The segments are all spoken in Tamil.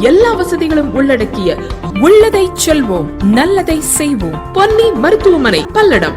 எல்லா வசதிகளும் உள்ளடக்கிய உள்ளதை செல்வோம் நல்லதை செய்வோம். பொன்னி மருத்துவமனை பல்லடம்.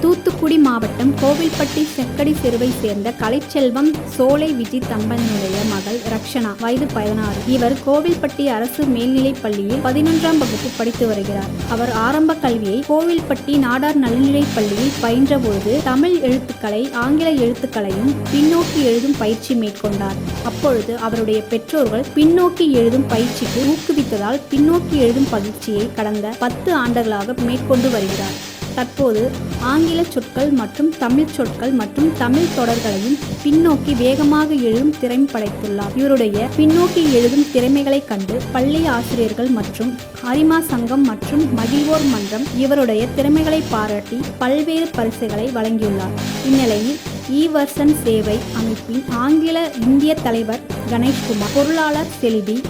தூத்துக்குடி மாவட்டம் கோவில்பட்டி செக்கடி தெருவை சேர்ந்த கலைச்செல்வம் சோலை விஜி தம்பனுடைய மகள் ரக்ஷனா வயது பதினாறு. இவர் கோவில்பட்டி அரசு மேல்நிலைப் பள்ளியில் பதினொன்றாம் வகுப்பு படித்து வருகிறார். அவர் ஆரம்ப கல்வியை கோவில்பட்டி நாடார் நடுநிலைப் பள்ளியில் பயின்றபோது தமிழ் எழுத்துக்களை ஆங்கில எழுத்துக்களையும் பின்னோக்கி எழுதும் பயிற்சி மேற்கொண்டார். அப்பொழுது அவருடைய பெற்றோர்கள் பின்னோக்கி எழுதும் பயிற்சிக்கு ஊக்குவித்ததால் பின்னோக்கி எழுதும் பயிற்சியை கடந்த பத்து ஆண்டுகளாக மேற்கொண்டு வருகிறார். தற்போது ஆங்கில சொற்கள் மற்றும் தமிழ் சொற்கள் மற்றும் தமிழ் தொடர்களையும் பின்னோக்கி வேகமாக எழுதும் திறமை படைத்துள்ளார். இவருடைய பின்னோக்கி எழுதும் திறமைகளைக் கண்டு பள்ளி ஆசிரியர்கள் மற்றும் அரிமா சங்கம் மற்றும் மகிழ்வோர் மன்றம் இவருடைய திறமைகளை பாராட்டி பல்வேறு பரிசுகளை வழங்கியுள்ளார். இந்நிலையில் ஈவர்சன் சேவை அமைப்பின் ஆங்கில இந்திய தலைவர் கணேஷ்குமார் பொருளாளர் செல்வி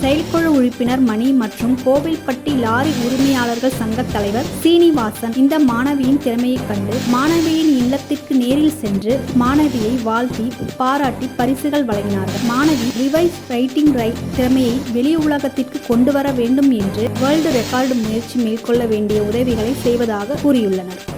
செயற்குழு உறுப்பினர் மணி மற்றும் கோவில்பட்டி லாரி உரிமையாளர்கள் சங்க தலைவர் சீனிவாசன் இந்த மாணவியின் திறமையைக் கண்டு மாணவியின் இல்லத்திற்கு நேரில் சென்று மாணவியை வாழ்த்தி பாராட்டி பரிசுகள் வழங்கினார்கள். மாணவி ரிவைஸ் ரைட்டிங் ரைட் திறமையை வெளி உலகத்திற்கு கொண்டு வர வேண்டும் என்று வேர்ல்டு ரெக்கார்டு முயற்சி மேற்கொள்ள வேண்டிய உதவிகளை செய்வதாக கூறியுள்ளனர்.